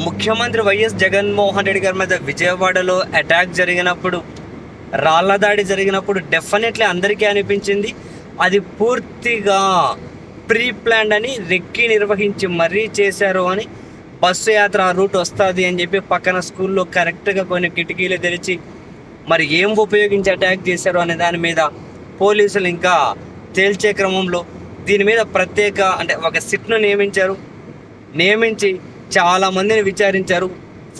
ముఖ్యమంత్రి వైఎస్ జగన్మోహన్ రెడ్డి గారి మీద విజయవాడలో అటాక్ జరిగినప్పుడు రాళ్ళ దాడి జరిగినప్పుడు డెఫినెట్లీ అందరికీ అనిపించింది. అది పూర్తిగా ప్రీ ప్లాన్ అని రెక్కి నిర్వహించి మరీ చేశారు అని బస్సు యాత్ర ఆ రూట్ వస్తుంది అని చెప్పి పక్కన స్కూల్లో కరెక్ట్గా కొన్ని కిటికీలు తెరిచి మరి ఏం ఉపయోగించి అటాక్ చేశారు అనే దాని మీద పోలీసులు ఇంకా తేల్చే క్రమంలో దీని మీద ప్రత్యేక అంటే ఒక సిట్ను నియమించారు. నియమించి చాలామందిని విచారించారు.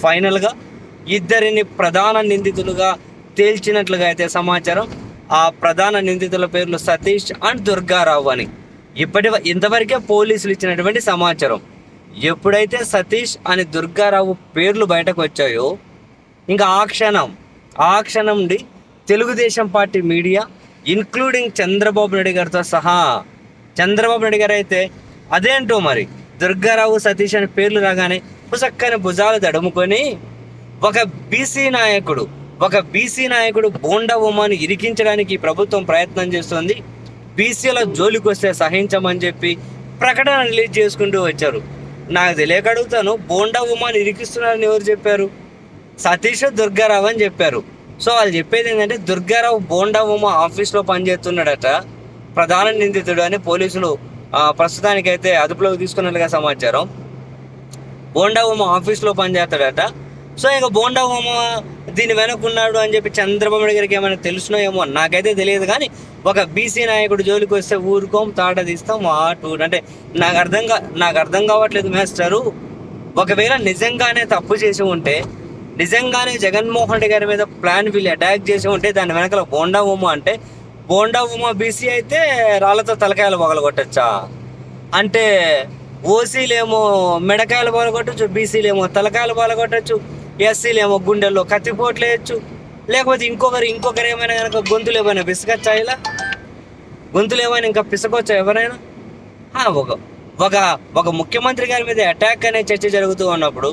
ఫైనల్గా ఇద్దరిని ప్రధాన నిందితులుగా తేల్చినట్లుగా అయితే సమాచారం. ఆ ప్రధాన నిందితుల పేర్లు సతీష్ అండ్ దుర్గారావు అని. ఇప్పటి వ- ఇంతవరకే పోలీసులు ఇచ్చినటువంటి సమాచారం. ఎప్పుడైతే సతీష్ అని దుర్గారావు పేర్లు బయటకు వచ్చాయో ఇంకా ఆ క్షణం ఆ క్షణం నుండి Telugu Desam party media including Chandrababu Naidu గారితో సహా చంద్రబాబు నాయుడు గారు అయితే అదేంటో మరి? దుర్గారావు సతీష్ అనే పేర్లు రాగానే పుసక్కని భుజాలు తడుముకొని ఒక బీసీ నాయకుడు ఒక బీసీ నాయకుడు బోండా ఉమాను ఇరికించడానికి ప్రభుత్వం ప్రయత్నం చేస్తుంది. బీసీల జోలికి వస్తే సహించమని చెప్పి ప్రకటన రిలీజ్ చేసుకుంటూ వచ్చారు. నాకు తెలియక అడుగుతాను బోండా ఉమాను ఇరికిస్తున్నారని ఎవరు చెప్పారు? సతీష్ దుర్గారావు అని చెప్పారు. సో వాళ్ళు చెప్పేది ఏంటంటే దుర్గారావు బోండా ఉమా ఆఫీస్లో పనిచేస్తున్నాడట ప్రధాన నిందితుడు అని పోలీసులు ప్రస్తుతానికైతే అదుపులోకి తీసుకున్నట్లుగా సమాచారం. బోండా ఉమ ఆఫీస్లో పనిచేస్తాడట. సో ఇక బోండా ఉమ దీని వెనక్కున్నాడు అని చెప్పి చంద్రబాబు గారికి ఏమైనా తెలుసునో ఏమో నాకైతే తెలియదు. కానీ ఒక బీసీ నాయకుడు జోలికి వస్తే ఊరుకోం తాట తీస్తాం ఆటు అంటే నాకు అర్థం కా నాకు అర్థం కావట్లేదు మేస్టరు. ఒకవేళ నిజంగానే తప్పు చేసి ఉంటే నిజంగానే జగన్మోహన్ రెడ్డి గారి మీద ప్లాన్ వీళ్ళు అటాక్ చేసి ఉంటే దాని వెనకాల బోండా ఉమ అంటే బోండా ఉమా బీసీ అయితే రాళ్ళతో తలకాయలు పగలగొట్టచ్చా? అంటే ఓసీలేమో మెడకాయలు పగలగొట్టచ్చు బీసీలేమో తలకాయలు పగలగొట్టచ్చు ఎస్సీలేమో గుండెల్లో కత్తిపోట్లు వేయచ్చు లేకపోతే ఇంకొకరు ఇంకొకరు ఏమైనా కనుక గొంతులు ఏమైనా పిసకచ్చా ఇలా? గొంతులు ఏమైనా ఇంకా పిసకొచ్చా ఎవరైనా? ఒక ఒక ఒక ముఖ్యమంత్రి గారి మీద అటాక్ అనే చర్చ జరుగుతూ ఉన్నప్పుడు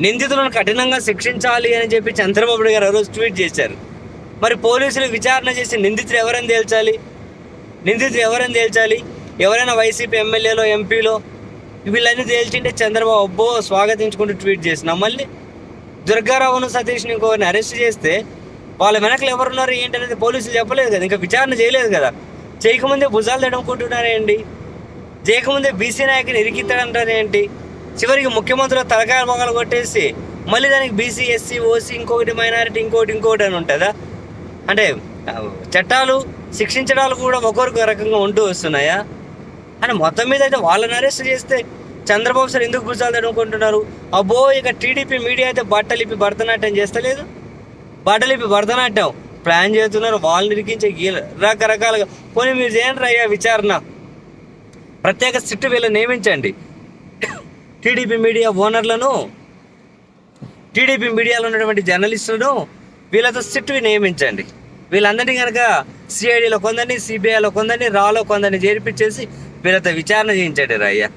నిందితులను కఠినంగా శిక్షించాలి అని చెప్పి చంద్రబాబు గారు ఆ రోజు ట్వీట్ చేశారు. మరి పోలీసులు విచారణ చేసి నిందితులు ఎవరని తేల్చాలి? నిందితులు ఎవరని తేల్చాలి? ఎవరైనా వైసీపీ ఎమ్మెల్యేలో ఎంపీలో వీళ్ళన్నీ తేల్చింటే చంద్రబాబు అబ్బో స్వాగతించుకుంటూ ట్వీట్ చేసిన మళ్ళీ దుర్గారావును సతీష్ని ఇంకొకరిని అరెస్ట్ చేస్తే వాళ్ళ వెనకలు ఎవరున్నారు ఏంటనేది పోలీసులు చెప్పలేదు కదా. ఇంకా విచారణ చేయలేదు కదా. చేయకముందే భుజాలు తడుముకుంటున్నారేంటి చేయకముందే బీసీ నాయకుని ఇరికిస్తాడంటారేంటి చివరికి ముఖ్యమంత్రులు తలకాయ మొగలు కొట్టేసి మళ్ళీ దానికి బీసీ ఎస్సీ ఓసీ ఇంకొకటి మైనారిటీ ఇంకోటి ఇంకోటి అని ఉంటుందా? అంటే చట్టాలు శిక్షించడాలు కూడా ఒక్కొక్క రకంగా ఉంటూ వస్తున్నాయా? అని మొత్తం మీద అయితే వాళ్ళని అరెస్ట్ చేస్తే చంద్రబాబు సార్ ఎందుకు భుజాలు తడుముకుంటున్నారు? అబ్బో ఇక టీడీపీ మీడియా అయితే బట్టలిపి భరతనాట్యం చేస్తలేదు. బట్టలిపి భరతనాట్యం ప్లాన్ చేస్తున్నారు వాళ్ళు ఇరికించే గీల- రకరకాలుగా. పోనీ మీరు చేయండి అయ్యా విచారణ. ప్రత్యేక సిట్టు వీళ్ళు నియమించండి. టీడీపీ మీడియా ఓనర్లను టీడీపీ మీడియాలో ఉన్నటువంటి జర్నలిస్టులను వీళ్ళతో సిట్వి నియమించండి. వీళ్ళందరినీ కనుక సిఐడిలో కొందరిని సిబిఐలో కొందరిని రాలో కొందరిని చేర్పించేసి వీళ్ళతో విచారణ చేయించండి రయ్యా